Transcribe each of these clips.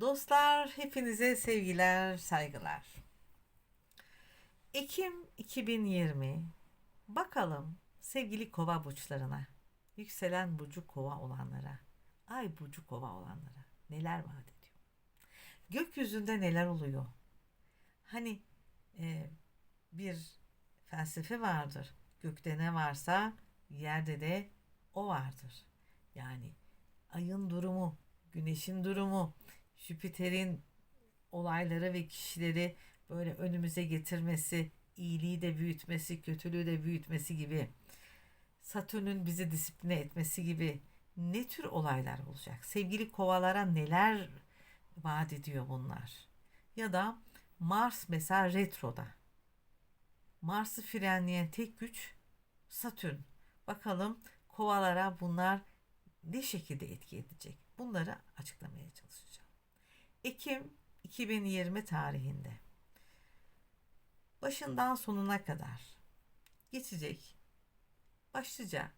Dostlar hepinize sevgiler, saygılar. Ekim 2020. Bakalım sevgili kova burçlarına, yükselen burcu kova olanlara, ay burcu kova olanlara neler vaat ediyor? Gökyüzünde neler oluyor? Hani e, bir felsefe vardır. Gökte ne varsa yerde de o vardır. Yani ayın durumu, güneşin durumu, Jüpiter'in olayları ve kişileri böyle önümüze getirmesi, iyiliği de büyütmesi, kötülüğü de büyütmesi gibi, Satürn'ün bizi disipline etmesi gibi ne tür olaylar olacak? Sevgili kovalara neler vaat ediyor bunlar? Ya da Mars mesela retroda. Mars'ı frenleyen tek güç Satürn. Bakalım kovalara bunlar ne şekilde etki edecek? Bunları açıklamaya çalışacağım. Ekim 2020 tarihinde başından sonuna kadar geçecek başlıca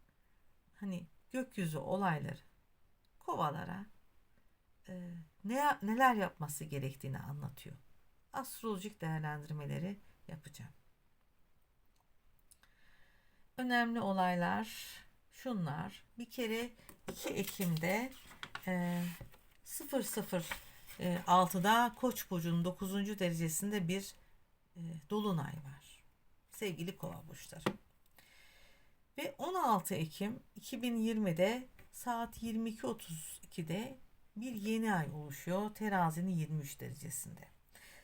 hani gökyüzü olayları kovalara e, ne neler yapması gerektiğini anlatıyor. Astrolojik değerlendirmeleri yapacağım. Önemli olaylar şunlar. Bir kere 2 Ekim'de e, 00.6'da Koç burcunun 9. derecesinde bir e, dolunay var. Sevgili Kova burçları. Ve 16 Ekim 2020'de saat 22.32'de bir yeni ay oluşuyor. Terazinin 23 derecesinde.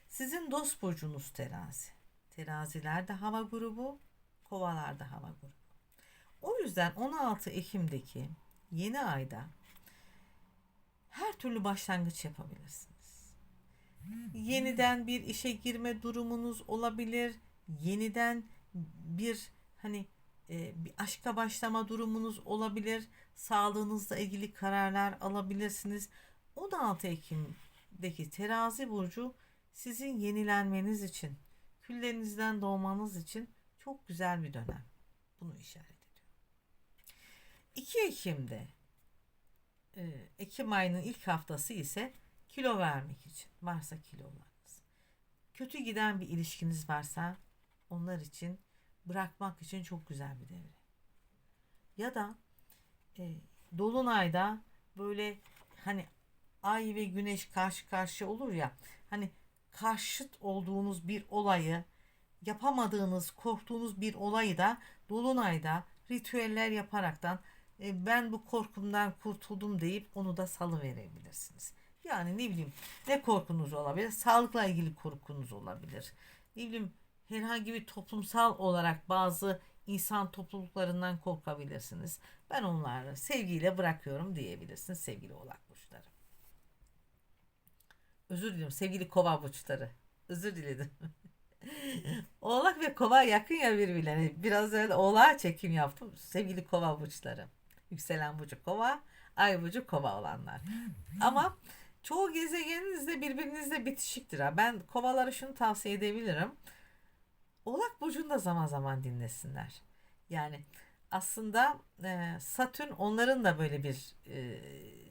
Sizin dost burcunuz terazi. Teraziler de hava grubu, kovalar da hava grubu. O yüzden 16 Ekim'deki yeni ayda her türlü başlangıç yapabilirsiniz. Yeniden bir işe girme durumunuz olabilir. Yeniden bir hani e, bir aşka başlama durumunuz olabilir. Sağlığınızla ilgili kararlar alabilirsiniz. 16 Ekim'deki terazi burcu sizin yenilenmeniz için, küllerinizden doğmanız için çok güzel bir dönem. Bunu işaret ediyor. 2 Ekim'de Ekim ayının ilk haftası ise kilo vermek için. Varsa kilolarınız. Kötü giden bir ilişkiniz varsa onlar için bırakmak için çok güzel bir devre. Ya da e, dolunayda böyle hani ay ve güneş karşı karşıya olur ya hani karşıt olduğunuz bir olayı yapamadığınız, korktuğunuz bir olayı da dolunayda ritüeller yaparaktan e, ben bu korkumdan kurtuldum deyip onu da salı verebilirsiniz. Yani ne bileyim ne korkunuz olabilir? Sağlıkla ilgili korkunuz olabilir. Ne bileyim herhangi bir toplumsal olarak bazı insan topluluklarından korkabilirsiniz. Ben onları sevgiyle bırakıyorum diyebilirsiniz sevgili oğlak burçları. Özür dilerim sevgili kova burçları. Özür diledim. oğlak ve kova yakın ya birbirlerine. Biraz öyle oğlağa çekim yaptım. Sevgili kova burçları. Yükselen burcu kova, ay burcu kova olanlar. Ama çoğu gezegeniniz de birbirinizle bitişiktir. Ben kovalara şunu tavsiye edebilirim. Oğlak burcunu da zaman zaman dinlesinler. Yani aslında e, Satürn onların da böyle bir e,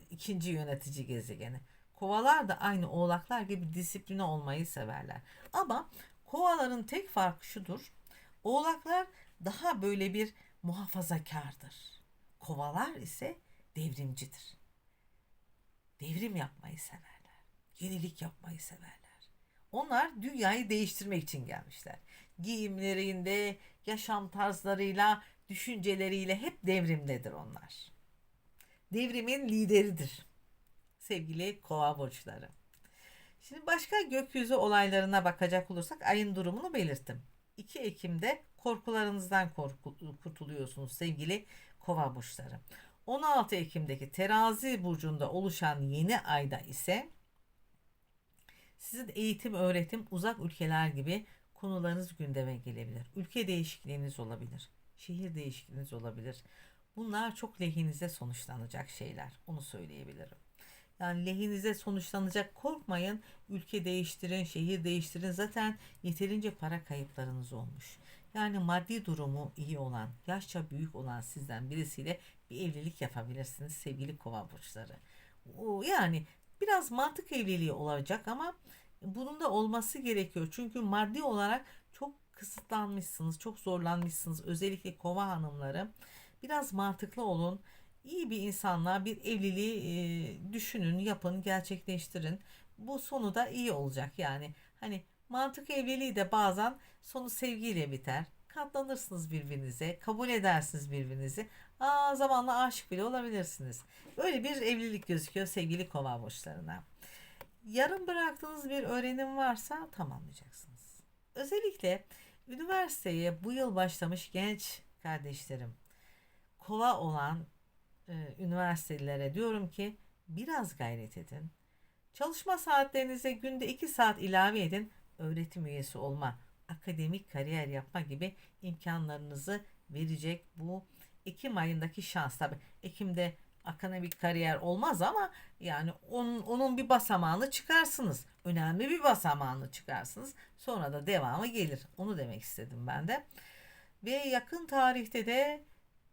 ikinci yönetici gezegeni. Kovalar da aynı oğlaklar gibi disipline olmayı severler. Ama kovaların tek farkı şudur. Oğlaklar daha böyle bir muhafazakardır. Kovalar ise devrimcidir. Devrim yapmayı severler. Yenilik yapmayı severler. Onlar dünyayı değiştirmek için gelmişler. Giyimlerinde, yaşam tarzlarıyla, düşünceleriyle hep devrimdedir onlar. Devrimin lideridir. Sevgili kova burçları. Şimdi başka gökyüzü olaylarına bakacak olursak ayın durumunu belirttim. 2 Ekim'de korkularınızdan korku, kurtuluyorsunuz sevgili kova burçları. 16 Ekim'deki terazi burcunda oluşan yeni ayda ise sizin eğitim, öğretim, uzak ülkeler gibi konularınız gündeme gelebilir. Ülke değişikliğiniz olabilir. Şehir değişikliğiniz olabilir. Bunlar çok lehinize sonuçlanacak şeyler. Onu söyleyebilirim. Yani lehinize sonuçlanacak korkmayın. Ülke değiştirin, şehir değiştirin. Zaten yeterince para kayıplarınız olmuş. Yani maddi durumu iyi olan, yaşça büyük olan sizden birisiyle bir evlilik yapabilirsiniz sevgili kova burçları. Yani Biraz mantık evliliği olacak ama bunun da olması gerekiyor. Çünkü maddi olarak çok kısıtlanmışsınız, çok zorlanmışsınız. Özellikle kova hanımları. Biraz mantıklı olun. İyi bir insanla bir evliliği e, düşünün, yapın, gerçekleştirin. Bu sonu da iyi olacak yani. Hani mantık evliliği de bazen sonu sevgiyle biter. Katlanırsınız birbirinize, kabul edersiniz birbirinizi. Aa, zamanla aşık bile olabilirsiniz. Böyle bir evlilik gözüküyor sevgili kova burçlarına. Yarım bıraktığınız bir öğrenim varsa tamamlayacaksınız. Özellikle üniversiteye bu yıl başlamış genç kardeşlerim, kova olan e, üniversitelere diyorum ki biraz gayret edin. Çalışma saatlerinize günde 2 saat ilave edin. Öğretim üyesi olma, akademik kariyer yapma gibi imkanlarınızı verecek bu Ekim ayındaki şans tabi. Ekim'de akademik kariyer olmaz ama yani onun, onun bir basamağını çıkarsınız. Önemli bir basamağını çıkarsınız. Sonra da devamı gelir. Onu demek istedim ben de. Ve yakın tarihte de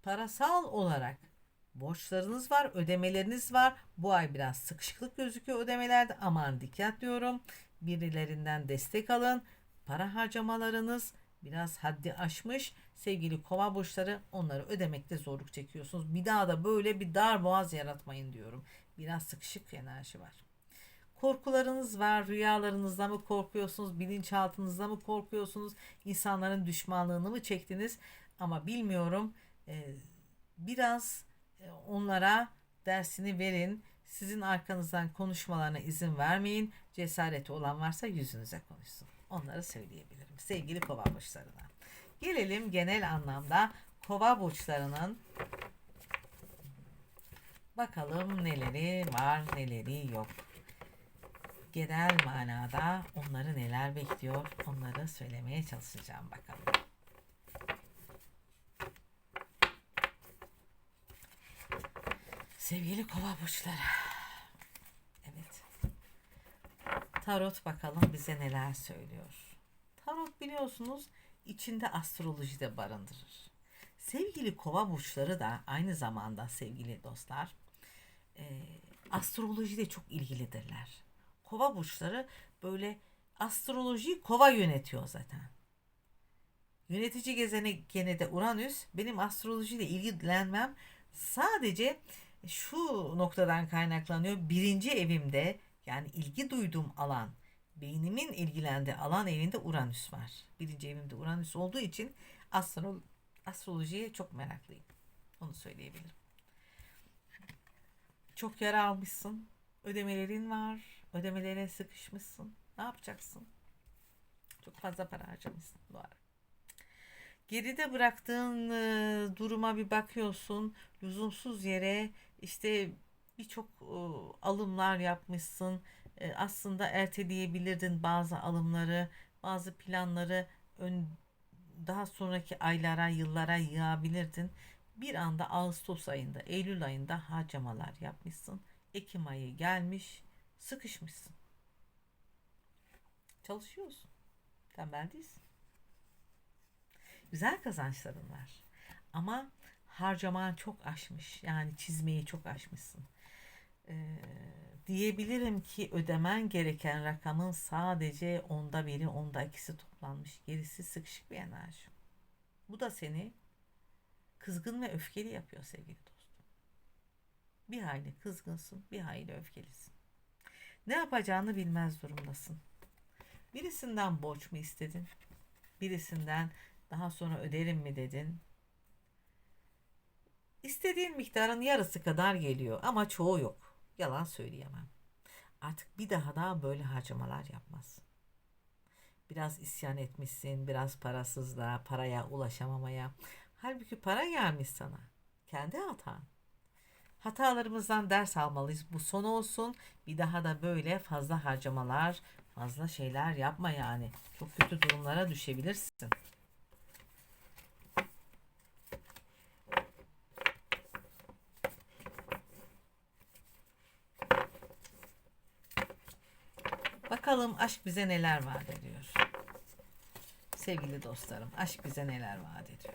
parasal olarak borçlarınız var, ödemeleriniz var. Bu ay biraz sıkışıklık gözüküyor ödemelerde. Aman dikkat diyorum. Birilerinden destek alın. Para harcamalarınız biraz haddi aşmış. Sevgili kova burçları onları ödemekte zorluk çekiyorsunuz. Bir daha da böyle bir dar boğaz yaratmayın diyorum. Biraz sıkışık enerji var. Korkularınız var. Rüyalarınızda mı korkuyorsunuz? Bilinçaltınızda mı korkuyorsunuz? İnsanların düşmanlığını mı çektiniz? Ama bilmiyorum. Ee, biraz e, onlara dersini verin. Sizin arkanızdan konuşmalarına izin vermeyin. Cesareti olan varsa yüzünüze konuşsun. Onları söyleyebilirim. Sevgili kova burçlarına. Gelelim genel anlamda kova burçlarının bakalım neleri var neleri yok. Genel manada onları neler bekliyor onları söylemeye çalışacağım bakalım. Sevgili kova burçları. Evet. Tarot bakalım bize neler söylüyor. Tarot biliyorsunuz içinde astroloji de barındırır. Sevgili kova burçları da aynı zamanda sevgili dostlar e, astrolojiyle çok ilgilidirler. Kova burçları böyle astroloji kova yönetiyor zaten. Yönetici gezegeni de Uranüs. Benim astrolojiyle ilgilenmem sadece şu noktadan kaynaklanıyor. Birinci evimde yani ilgi duyduğum alan beynimin ilgilendiği alan evinde Uranüs var. Birinci evimde Uranüs olduğu için astro astrolojiye çok meraklıyım. Onu söyleyebilirim. Çok yara almışsın. Ödemelerin var. Ödemelere sıkışmışsın. Ne yapacaksın? Çok fazla para harcamışsın bu ara. Geride bıraktığın e, duruma bir bakıyorsun. Lüzumsuz yere işte birçok e, alımlar yapmışsın e, aslında erteleyebilirdin bazı alımları, bazı planları ön, daha sonraki aylara, yıllara yığabilirdin. Bir anda Ağustos ayında, Eylül ayında harcamalar yapmışsın. Ekim ayı gelmiş, sıkışmışsın. Çalışıyorsun. Tembel değilsin. Güzel kazançların var. Ama harcaman çok aşmış. Yani çizmeyi çok aşmışsın. Ee, diyebilirim ki ödemen gereken rakamın sadece onda biri, onda ikisi toplanmış. Gerisi sıkışık bir enerji. Bu da seni kızgın ve öfkeli yapıyor sevgili dostum. Bir hayli kızgınsın, bir hayli öfkelisin. Ne yapacağını bilmez durumdasın. Birisinden borç mu istedin? Birisinden daha sonra öderim mi dedin? İstediğin miktarın yarısı kadar geliyor ama çoğu yok. Yalan söyleyemem. Artık bir daha da böyle harcamalar yapmaz. Biraz isyan etmişsin, biraz parasızlığa, paraya ulaşamamaya. Halbuki para gelmiş sana. Kendi hatan. Hatalarımızdan ders almalıyız. Bu son olsun. Bir daha da böyle fazla harcamalar, fazla şeyler yapma yani. Çok kötü durumlara düşebilirsin. Bakalım aşk bize neler vaat ediyor. Sevgili dostlarım aşk bize neler vaat ediyor.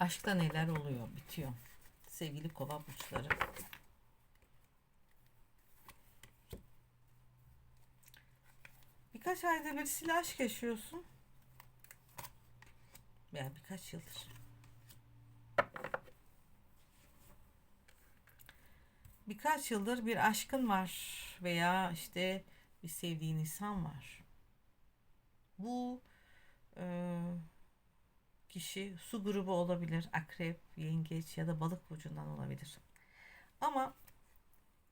Aşkta neler oluyor, bitiyor. Sevgili kova burçları. Birkaç ayda birisiyle aşk yaşıyorsun. Veya birkaç yıldır. Birkaç yıldır bir aşkın var veya işte bir sevdiğin insan var. Bu e, kişi su grubu olabilir, akrep, yengeç ya da balık burcundan olabilir. Ama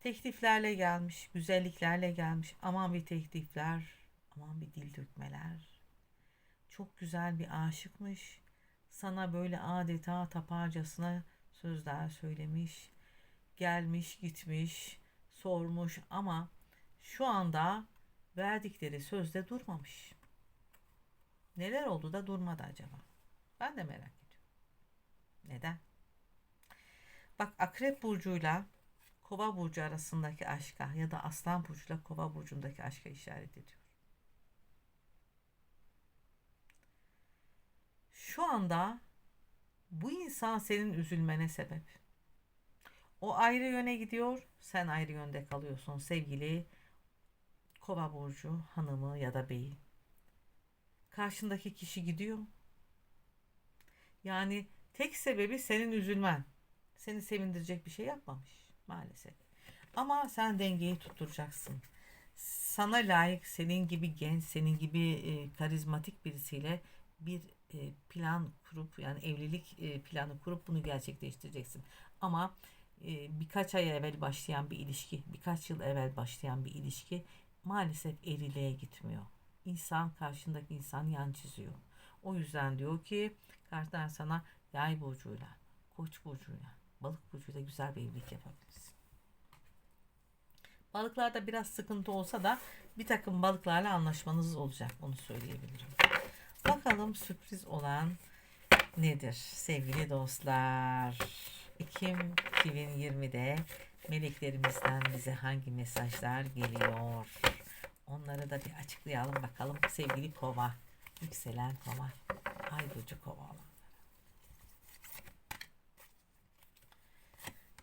tekliflerle gelmiş, güzelliklerle gelmiş. Aman bir teklifler, aman bir dil dökmeler. Çok güzel bir aşıkmış. Sana böyle adeta taparcasına sözler söylemiş. Gelmiş, gitmiş, sormuş ama şu anda verdikleri sözde durmamış. Neler oldu da durmadı acaba? Ben de merak ediyorum. Neden? Bak Akrep burcuyla Kova burcu arasındaki aşka ya da Aslan burcuyla Kova burcundaki aşka işaret ediyor. Şu anda bu insan senin üzülmene sebep. O ayrı yöne gidiyor, sen ayrı yönde kalıyorsun sevgili Kova burcu hanımı ya da beyi. Karşındaki kişi gidiyor. Yani tek sebebi senin üzülmen. Seni sevindirecek bir şey yapmamış maalesef. Ama sen dengeyi tutturacaksın. Sana layık senin gibi genç, senin gibi e, karizmatik birisiyle bir plan kurup yani evlilik e, planı kurup bunu gerçekleştireceksin. Ama e, birkaç ay evvel başlayan bir ilişki, birkaç yıl evvel başlayan bir ilişki maalesef evliliğe gitmiyor. İnsan karşındaki insan yan çiziyor. O yüzden diyor ki kartlar sana yay burcuyla, koç burcuyla, balık burcuyla güzel bir evlilik yapabilirsin. Balıklarda biraz sıkıntı olsa da bir takım balıklarla anlaşmanız olacak. Onu söyleyebilirim. Bakalım sürpriz olan nedir sevgili dostlar? Ekim 2020'de meleklerimizden bize hangi mesajlar geliyor? Onları da bir açıklayalım bakalım sevgili kova. Yükselen kova. Ay burcu kova.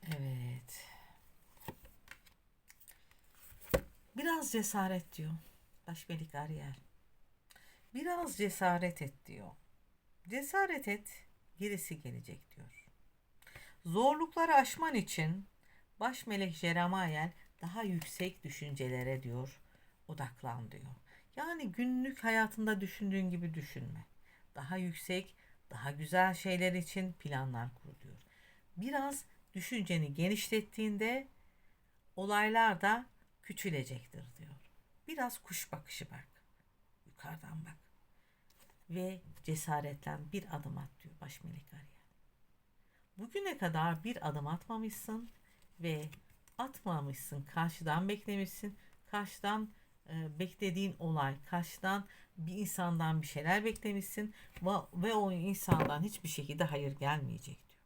Evet. Biraz cesaret diyor. Başmelik Ariel. Biraz cesaret et diyor. Cesaret et, gerisi gelecek diyor. Zorlukları aşman için baş melek Jeremiah daha yüksek düşüncelere diyor odaklan diyor. Yani günlük hayatında düşündüğün gibi düşünme. Daha yüksek, daha güzel şeyler için planlar kur diyor. Biraz düşünceni genişlettiğinde olaylar da küçülecektir diyor. Biraz kuş bakışı bak. Yukarıdan bak. Ve cesaretlen bir adım at diyor baş melek Ariel. Bugüne kadar bir adım atmamışsın ve atmamışsın. Karşıdan beklemişsin. Karşıdan e, beklediğin olay, karşıdan bir insandan bir şeyler beklemişsin ve, ve o insandan hiçbir şekilde hayır gelmeyecek diyor.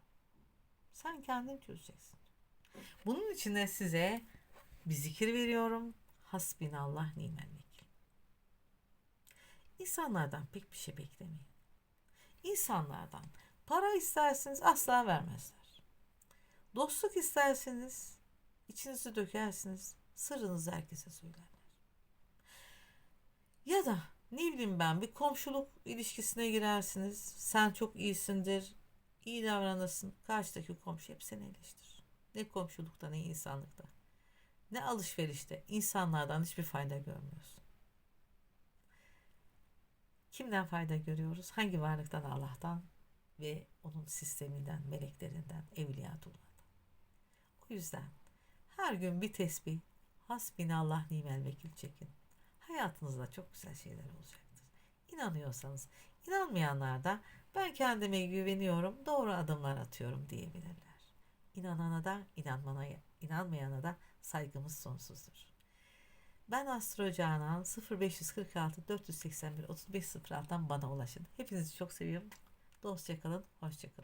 Sen kendin çözeceksin. Bunun için de size bir zikir veriyorum. Hasbinallah nimel. İnsanlardan pek bir şey beklemeyin. İnsanlardan para isterseniz asla vermezler. Dostluk isterseniz içinizi dökersiniz. Sırrınızı herkese söylerler. Ya da ne bileyim ben bir komşuluk ilişkisine girersiniz. Sen çok iyisindir. iyi davranırsın. Karşıdaki komşu hep seni eleştirir. Ne komşulukta ne insanlıkta. Ne alışverişte. insanlardan hiçbir fayda görmüyorsun. Kimden fayda görüyoruz? Hangi varlıktan? Allah'tan ve onun sisteminden, meleklerinden, evliyadullah'tan. O yüzden her gün bir tesbih, hasbinallah nimel vekil çekin. Hayatınızda çok güzel şeyler olacaktır. İnanıyorsanız, inanmayanlar da ben kendime güveniyorum, doğru adımlar atıyorum diyebilirler. İnanana da, inanmana, inanmayana da saygımız sonsuzdur. Ben Astro Canan 0546 481 3506'dan bana ulaşın. Hepinizi çok seviyorum. Dostça kalın, hoşça kalın.